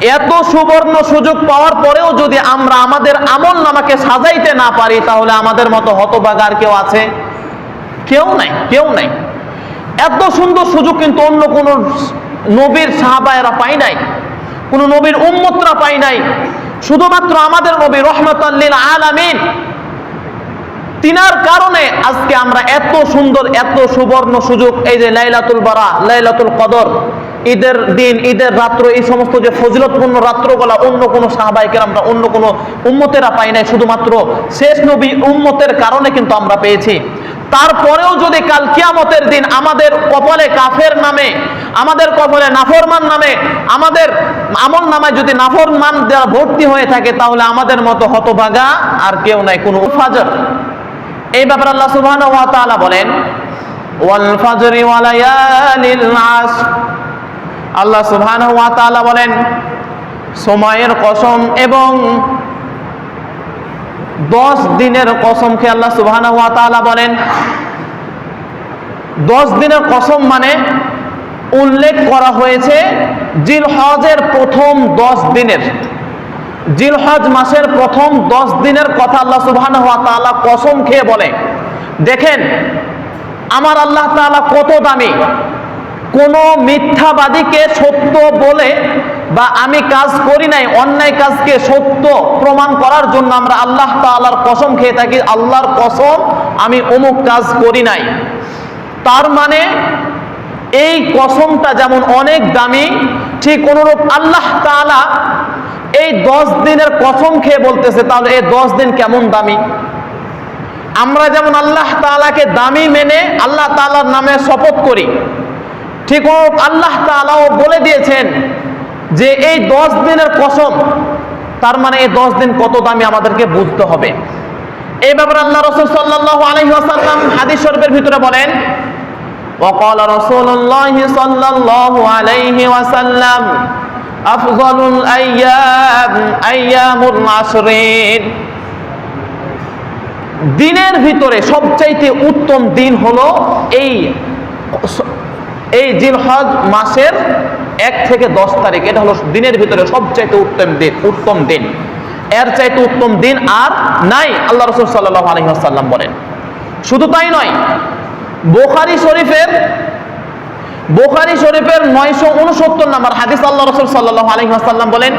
এত সুবর্ণ সুযোগ পাওয়ার পরেও যদি আমরা আমাদের আমল নামাকে সাজাইতে না পারি, তাহলে আমাদের মতো হতবাগার কেউ আছে? কেউ নাই কেউ নাই। এত সুন্দর সুযোগ কিন্তু অন্য কোন নবীর সাহাবায়েরা পাই নাই, কোন নবীর উম্মতরা পাই নাই। শুধুমাত্র আমাদের নবী রহমতাল্লিল আলামিন। তিনার কারণে আজকে আমরা এত সুন্দর, এত সুবর্ণ সুযোগ, এই যে লাইলাতুল বারা, লাইলাতুল কদর ঈদের দিন, ঈদের রাত্র, এই সমস্ত যে ফজিলতপূর্ণ রাত্রগুলা অন্য কোনো সাহাবাইকে আমরা অন্য কোনো উম্মতেরা পাই নাই। শুধুমাত্র শেষ নবী উম্মতের কারণে কিন্তু আমরা পেয়েছি। তারপরেও যদি কাল কিয়ামতের দিন আমাদের কপালে কাফের নামে, আমাদের কপালে নাফরমান নামে, আমাদের আমল নামায় যদি নাফরমান যারা ভর্তি হয়ে থাকে, তাহলে আমাদের মতো হতভাগা আর কেউ নাই। কোনো ফাজর। এই ব্যাপারে আল্লাহ সুবহানাহু ওয়া তাআলা বলেন, ওয়াল ফাজরি ওয়া লায়ালিল আশর। আল্লাহ ওয়া বলেন, সময়ের কসম এবং দশ দিনের কসমকে আল্লাহ তাআলা বলেন। দশ দিনের কসম মানে উল্লেখ করা হয়েছে জিলহজের প্রথম দশ দিনের। জিলহজ মাসের প্রথম দশ দিনের কথা আল্লাহ ওয়া কসম খেয়ে বলে, দেখেন, আমার আল্লাহ তাআলা কত দামি কোন মিথ্যাবাদীকে সত্য বলে বা আমি কাজ করি নাই, অন্যায় কাজকে সত্য প্রমাণ করার জন্য আমরা আল্লাহ তাআলার কসম খেয়ে থাকি, আল্লাহর কসম আমি অমুক কাজ করি নাই। তার মানে এই কসমটা যেমন অনেক দামি, ঠিক অনুরূপ আল্লাহ তাআলা এই দশ দিনের কসম খেয়ে বলতেছে, তাহলে এই দশ দিন কেমন দামি? আমরা যেমন আল্লাহ তাআলাকে দামি মেনে আল্লাহ তাআলার নামে শপথ করি ঠিক ও আল্লাহ তাআলাও বলে দিয়েছেন যে এই দশ দিনের কসম তার মানে এই দশ দিন কত দামি আমাদেরকে বুঝতে হবে এই ব্যাপারে আল্লাহ রসুল সাল্লাহ আলহি আসাল্লাম হাদিস শরীফের ভিতরে বলেন وقال رسول الله صلى الله عليه وسلم أفضل الأيام أيام العشرين দিনের ভিতরে সবচাইতে উত্তম দিন হলো এই এই জিলহজ মাসের এক থেকে দশ তারিখ এটা হলো দিনের ভিতরে সবচাইতে উত্তম দিন উত্তম দিন এর চাইতে উত্তম দিন আর নাই আল্লাহ রসুল সাল্লাহ আলহিহাসাল্লাম বলেন শুধু তাই নয় বোখারি শরীফের বোখারি শরীফের নয়শো উনসত্তর নম্বর হাদিস আল্লাহ রসুল সাল্লাহ আলহিহাসাল্লাম বলেন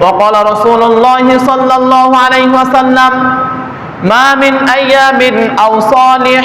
وقال رسول الله صلى الله عليه وسلم ما من أيام أو صالح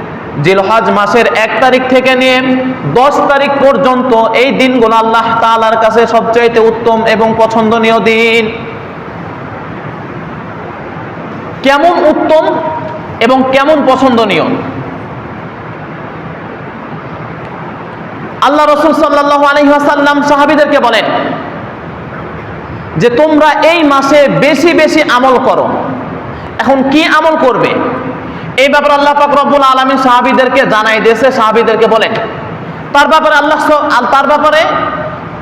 জিলহাজ মাসের এক তারিখ থেকে নিয়ে দশ তারিখ পর্যন্ত এই দিনগুলো আল্লাহ তালার কাছে সবচাইতে উত্তম এবং পছন্দনীয় দিন। কেমন উত্তম এবং কেমন পছন্দনীয়? আল্লাহ রসুল সাল্লাহ আলহিহাসাল্লাম সাহাবিদেরকে বলেন যে তোমরা এই মাসে বেশি বেশি আমল করো। এখন কি আমল করবে? এই ব্যাপারে আল্লাহ পাক রব্বুল আলমী সাহাবিদেরকে জানাই দিয়েছে, সাহাবিদেরকে বলেন। তার ব্যাপারে আল্লাহ তার ব্যাপারে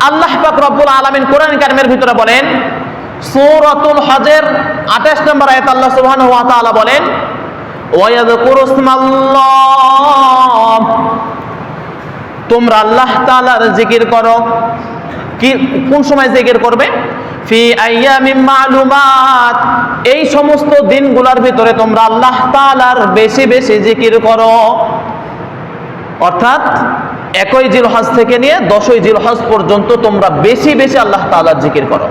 আল্লাহ পাক রব্বুল আলমিন কোরআন কারিমের ভিতরে বলেন, সূরাতুল হজের আঠাশ নম্বর আয়াত আল্লাহ সুবহানাহু ওয়া তাআলা বলেন তোমরা আল্লাহ তাআলার জিকির করো। কি কোন সময় জিকির করবে? ফি আইয়ামিম মালুমাত এই সমস্ত দিনগুলোর ভিতরে তোমরা আল্লাহ তাআলার বেশি বেশি জিকির করো অর্থাৎ একই জিলহজ থেকে নিয়ে দশই জিলহজ পর্যন্ত তোমরা বেশি বেশি আল্লাহ তাআলার জিকির করো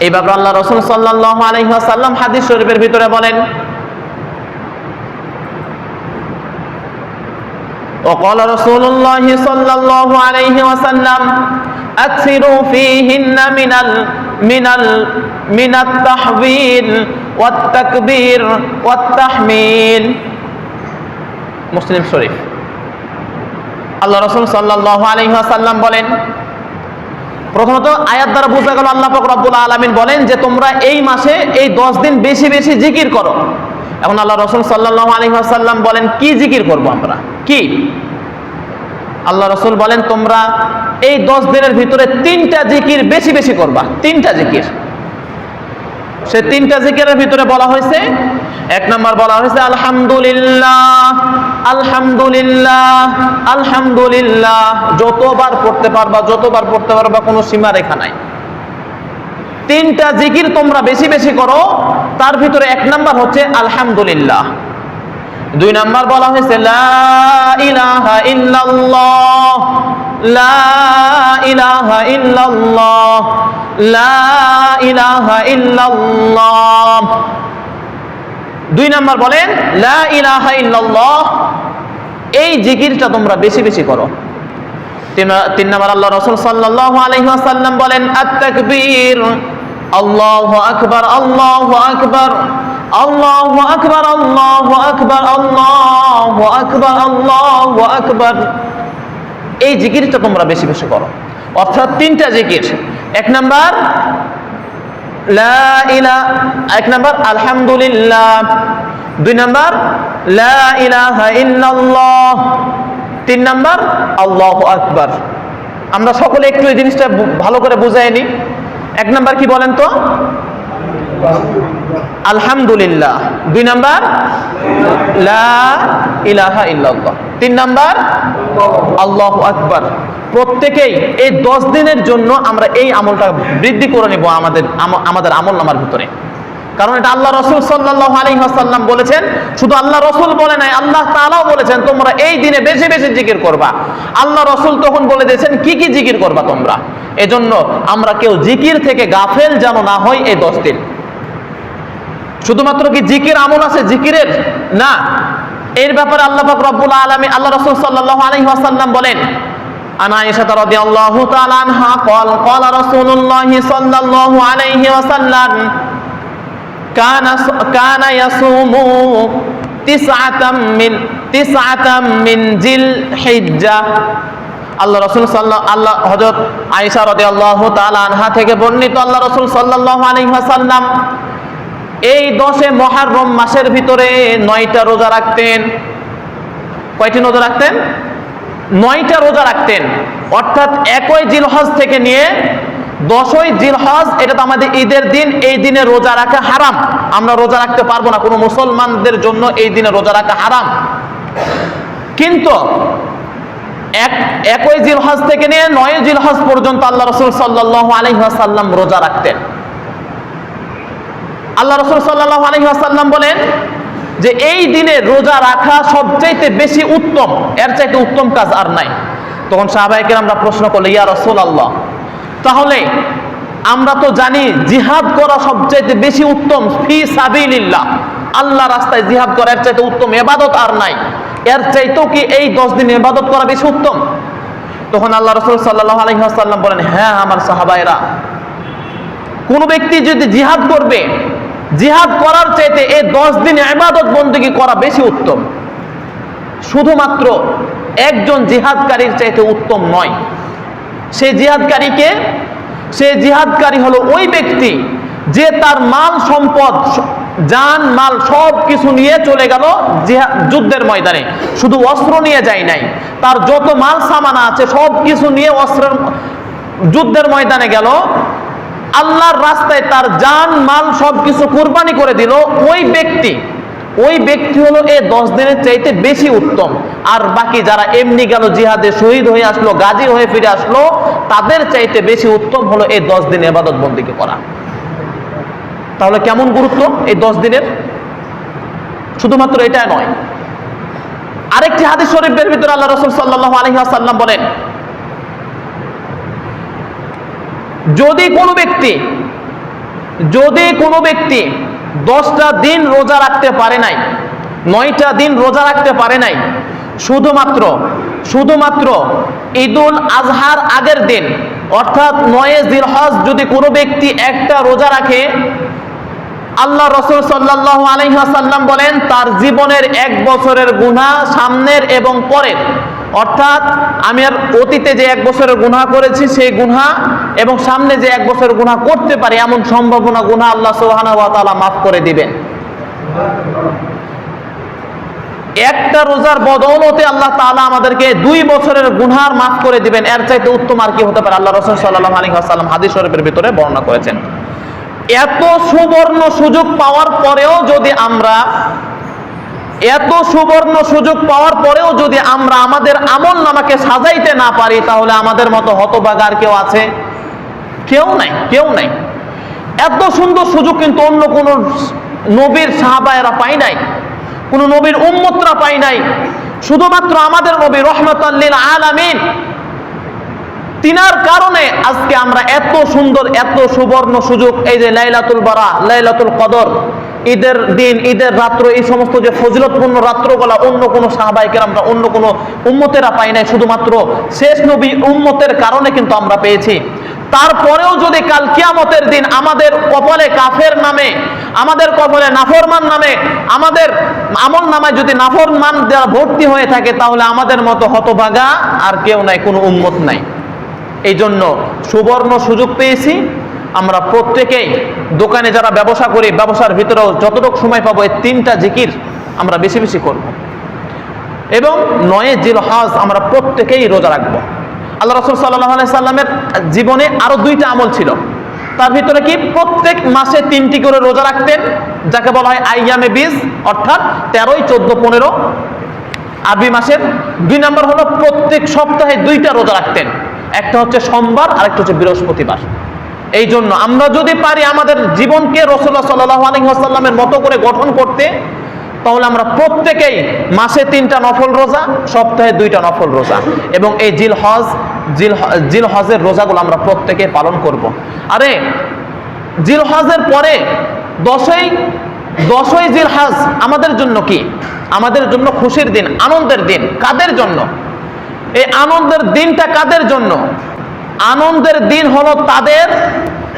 এই ব্যাপারে আল্লাহ রসুল সাল্লাল্লাহু আলাইহি ওয়াসাল্লাম হাদিস শরীফের ভিতরে বলেন وقال رسول الله صلى الله عليه وسلم أكثروا فيهن من মিনাল, মিনাত তাহবিল ওয়াত তাকবীর ওয়াত তাহমিল। মুসলিম শরীফ। আল্লাহ রসুল সাল্লাহ আলহিহাসাল্লাম বলেন, প্রথমত আয়াত দ্বারা বোঝা গেল আল্লাহ পাক রব্বুল আলমিন বলেন যে তোমরা এই মাসে এই দশ দিন বেশি বেশি জিকির করো। এখন আল্লাহ রসুল সাল্লাহ আলহিহাসাল্লাম বলেন, কি জিকির করব আমরা? কি? আল্লাহ রসুল বলেন, তোমরা এই দশ দিনের ভিতরে তিনটা জিকির বেশি বেশি করবা, তিনটা জিকির। সে তিনটা জিকিরের ভিতরে বলা হয়েছে, এক নম্বর বলা হয়েছে, আলহামদুলিল্লাহ আলহামদুলিল্লাহ আলহামদুলিল্লাহ, যতবার পড়তে পারবা, যতবার পড়তে পারবা, কোনো সীমা রেখা নাই। তিনটা জিকির তোমরা বেশি বেশি করো, তার ভিতরে এক নাম্বার হচ্ছে, আলহামদুলিল্লাহ। দুই নাম্বার বলা হয়েছে, লা ইলাহা লা ইলাহা লা ইলাহা দুই নাম্বার বলেন, লা ইলাহা এই জিকিরটা তোমরা বেশি বেশি করো। তিন নম্বর, আল্লাহ রসুল সাল্লাল্লাহু আলাইহি ওয়াসাল্লাম বলেন, আত-তাকবীর, আল্লাহু আকবার আল্লাহু আকবার। আল্লাহু আকবার আল্লাহু আকবার আল্লাহু আকবার আল্লাহু আকবার। এই জিকিরটা তোমরা বেশি বেশি করো। অর্থাৎ তিনটা জিকির। এক নাম্বার ইলা, এক নাম্বার, আলহামদুলিল্লাহ। দুই নাম্বার তিন নাম্বার, আল্লাহ আকবার। আমরা সকলে একটু এই জিনিসটা ভালো করে বুঝাই নি। এক নাম্বার কি বলেন তো? আলহামদুলিল্লাহ। দুই নাম্বার? লা ইলাহা ইল্লাল্লাহ। তিন নাম্বার? আল্লাহ আকবার। প্রত্যেকেই এই দশ দিনের জন্য আমরা এই আমলটা বৃদ্ধি করে নিব আমাদের আম- আমাদের আমল নামার ভিতরে। কারণ এটা আল্লাহ রসুল সাল্লাহ আলী আসাল্লাম বলেছেন, শুধু আল্লাহ রসুল বলে নাই, আল্লাহ তালাও বলেছেন, তোমরা এই দিনে বেশি বেশি জিকির করবা। আল্লাহ রসুল তখন বলে দিয়েছেন, কি কি জিকির করবা তোমরা? এজন্য আমরা কেউ জিকির থেকে গাফেল যেন না হয় এই দশ দিন। শুধুমাত্র কি জিকির আমল আছে? জিকিরের? না। এর ব্যাপারে আল্লাহ পাক রব্বুল আলমী আল্লাহ রসুল সাল্লাহ আলহি আসাল্লাম বলেন, আনা ইশাতা রাদিয়াল্লাহু তাআলা আনহা কল কল রাসূলুল্লাহ সাল্লাল্লাহু আলাইহি ওয়াসাল্লাম, কানা কানা ইয়াসুমু তিসআতাম মিন তিসআতাম মিন জিল হিজ্জা আল্লাহ রসুল সাল্লাহ আল্লাহ হজরত আয়েশা রদিয়াল্লাহু তাআলা আনহা থেকে বর্ণিত আল্লাহ রসুল সাল্লাল্লাহু আলাইহি ওয়াসাল্লাম এই দশে মহারম মাসের ভিতরে নয়টা রোজা রাখতেন। কয়টি রোজা রাখতেন? নয়টা রোজা রাখতেন। অর্থাৎ একই জিলহজ থেকে নিয়ে দশই জিলহজ, এটা তো আমাদের ঈদের দিন, এই দিনে রোজা রাখা হারাম। আমরা রোজা রাখতে পারব না। কোনো মুসলমানদের জন্য এই দিনে রোজা রাখা হারাম। কিন্তু এক, একই জিলহজ থেকে নিয়ে নয় জিলহজ পর্যন্ত আল্লাহ রসুল সাল্লাহ আলহিহাসাল্লাম রোজা রাখতেন। আল্লাহ রসুল সাল্লাহ আলহিহাসাল্লাম বলেন যে এই দিনে রোজা রাখা সবচাইতে বেশি উত্তম, এর চাইতে উত্তম কাজ আর নাই। তখন সাহাবাহিকের আমরা প্রশ্ন করল, ইয়া রসুল আল্লাহ তাহলে আমরা তো জানি জিহাদ করা সবচাইতে বেশি উত্তম, ফি সাবিলিল্লাহ। আল্লাহ রাস্তায় জিহাদ করা এর চাইতে উত্তম, এবাদত আর নাই। এর চাইতেও কি এই দশ দিন এবাদত করা বেশি উত্তম? তখন আল্লাহ রসুল সাল্লাহ আলহিহাসাল্লাম বলেন হ্যাঁ আমার সাহাবাইরা কোন ব্যক্তি যদি জিহাদ করবে জিহাদ করার চাইতে এই দশ দিন ইবাদত বন্দী করা বেশি উত্তম। শুধুমাত্র একজন জিহাদকারীর চাইতে উত্তম নয়। সে জিহাদকারীকে, সে জিহাদকারী হলো ওই ব্যক্তি যে তার মাল সম্পদ, জান, মাল সব কিছু নিয়ে চলে গেল যুদ্ধের ময়দানে। শুধু অস্ত্র নিয়ে যায় নাই। তার যত মাল সামানা আছে, সব কিছু নিয়ে অস্ত্রের যুদ্ধের ময়দানে গেল। আল্লাহর রাস্তায় তার জান, মাল সব কিছু কুরবানি করে দিল ওই ব্যক্তি। ওই ব্যক্তি হলো এ দশ দিনের চাইতে বেশি উত্তম। আর বাকি যারা এমনি গেল জিহাদে শহীদ হয়ে আসলো, গাজী হয়ে ফিরে আসলো, তাদের চাইতে বেশি উত্তম হলো এই দশ দিন এবাদত বন্দিকে করা। তাহলে কেমন গুরুত্ব এই দশ দিনের? শুধুমাত্র এটা নয়। আরেকটি হাদিস শরীফের ভিতরে আল্লাহ রসুল সাল্লাহ আলহিহাসাল্লাম বলেন যদি কোনো ব্যক্তি, যদি কোনো ব্যক্তি দশটা দিন রোজা রাখতে পারে নাই, নয়টা দিন রোজা রাখতে পারে নাই, শুধুমাত্র শুধুমাত্র ঈদুল আজহার আগের দিন, অর্থাৎ নয়ে জিলহজ যদি কোনো ব্যক্তি একটা রোজা রাখে, আল্লাহ রসুল সাল্লাহ আলহাসাল্লাম বলেন, তার জীবনের এক বছরের গুণা সামনের এবং পরের। অর্থাৎ আমি আর অতীতে যে এক বছরের গুণা করেছি, সেই গুণা এবং সামনে যে এক বছরের গুণা করতে পারি, এমন সম্ভাবনা গুণা আল্লাহ ওয়া মাফ করে দিবেন। একটা রোজার বদৌলতে আল্লাহ তাআলা আমাদেরকে দুই বছরের গুনহার মাফ করে দিবেন। এর চাইতে উত্তম আর কি হতে পারে? আল্লাহ রসুল সাল্লাহ আলী আসাল্লাম হাদিস শরীফের ভিতরে বর্ণনা করেছেন। এত সুবর্ণ সুযোগ পাওয়ার পরেও যদি আমরা এত সুবর্ণ সুযোগ পাওয়ার পরেও যদি আমরা আমাদের আমল নামাকে সাজাইতে না পারি, তাহলে আমাদের মতো হতবাগার কেউ আছে? কেউ নাই কেউ নাই। এত সুন্দর সুযোগ কিন্তু অন্য কোন নবীর সাহাবায়েরা পাই নাই, কোন নবীর উম্মতরা পাই নাই। শুধুমাত্র আমাদের নবী রহমতাল্লিল আলামিন। তিনার কারণে আজকে আমরা এত সুন্দর, এত সুবর্ণ সুযোগ, এই যে লাইলাতুল বারা, লাইলাতুল কদর, ঈদের দিন, ঈদের রাত্র, এই সমস্ত যে ফজিলতপূর্ণ রাত্রগুলা অন্য কোনো সাহাবাইকে আমরা অন্য কোনো উম্মতেরা পাই নাই। শুধুমাত্র শেষ নবী উম্মতের কারণে কিন্তু আমরা পেয়েছি। তারপরেও যদি কাল কিয়ামতের দিন আমাদের কপালে কাফের নামে, আমাদের কপালে নাফরমান নামে, আমাদের আমল নামায় যদি নাফরমান যারা ভর্তি হয়ে থাকে, তাহলে আমাদের মতো হতভাগা আর কেউ নাই, কোনো উন্মত নাই। এই জন্য সুবর্ণ সুযোগ পেয়েছি। আমরা প্রত্যেকেই দোকানে যারা ব্যবসা করি, ব্যবসার ভিতরেও যতটুকু সময় পাবো, এই তিনটা জিকির আমরা বেশি বেশি করব। এবং নয়ে জিল হজ আমরা প্রত্যেকেই রোজা রাখব। আল্লাহ রসুল সাল্লাহ সাল্লামের জীবনে আরও দুইটা আমল ছিল। তার ভিতরে কি? প্রত্যেক মাসে তিনটি করে রোজা রাখতেন, যাকে বলা হয় আইয়ামে বীজ, অর্থাৎ তেরোই, চোদ্দ, পনেরো। আরবি মাসের, দুই নম্বর হলো প্রত্যেক সপ্তাহে দুইটা রোজা রাখতেন। একটা হচ্ছে সোমবার আর একটা হচ্ছে বৃহস্পতিবার। এই জন্য আমরা যদি পারি আমাদের জীবনকে রসুল্লাহ সাল্লাহ আলহিহাসাল্লামের মতো করে গঠন করতে, তাহলে আমরা প্রত্যেকেই মাসে তিনটা নফল রোজা, সপ্তাহে দুইটা নফল রোজা। এবং এই জিল হজ জিল জিল হজের রোজাগুলো আমরা প্রত্যেকে পালন করব। আরে জিল হজের পরে দশই দশই জিল হজ আমাদের জন্য কি? আমাদের জন্য খুশির দিন, আনন্দের দিন। কাদের জন্য? এই আনন্দের দিনটা কাদের জন্য? আনন্দের দিন হলো তাদের,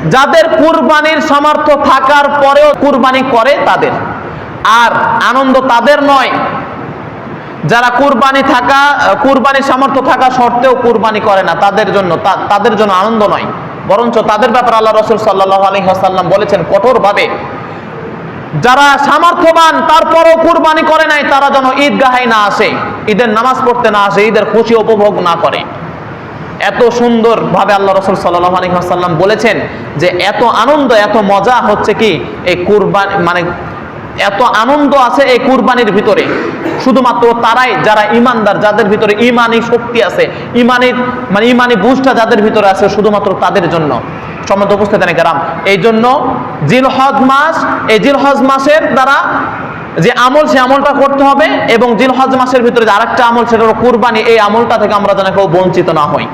যাদের কুরবানির সামর্থ্য থাকার পরেও কুরবানি করে তাদের। আর আনন্দ তাদের নয় যারা কুরবানি থাকা, কুরবানির সামর্থ্য থাকা সত্ত্বেও কুরবানি করে না, তাদের জন্য তাদের জন্য আনন্দ নয়। বরঞ্চ তাদের ব্যাপারে আল্লাহ রসুল সাল্লাহ আলী আসাল্লাম বলেছেন কঠোরভাবে। যারা সামর্থ্যবান, তারপরও কুরবানি করে নাই, তারা যেন ঈদগাহে না আসে, ঈদের নামাজ পড়তে না আসে, ঈদের খুশি উপভোগ না করে। এত সুন্দর ভাবে আল্লাহ রসুল সাল্লাহ আলী আসাল্লাম বলেছেন যে, এত আনন্দ, এত মজা হচ্ছে কি? এই কুরবানি মানে এত আনন্দ আছে এই কুরবানির ভিতরে। শুধুমাত্র তারাই, যারা ইমানদার, যাদের ভিতরে ইমানি শক্তি আছে ইমানির মানে ইমানি বুঝটা যাদের ভিতরে আছে, শুধুমাত্র তাদের জন্য। সম্মত উপস্থিত গ্রাম। এই জন্য জিলহজ মাস, এই জিলহজ মাসের দ্বারা যে আমল, সে আমলটা করতে হবে এবং জিলহজ মাসের ভিতরে যে আরেকটা আমল, সেটা হলো কুরবানি। এই আমলটা থেকে আমরা যেন কেউ বঞ্চিত না হই।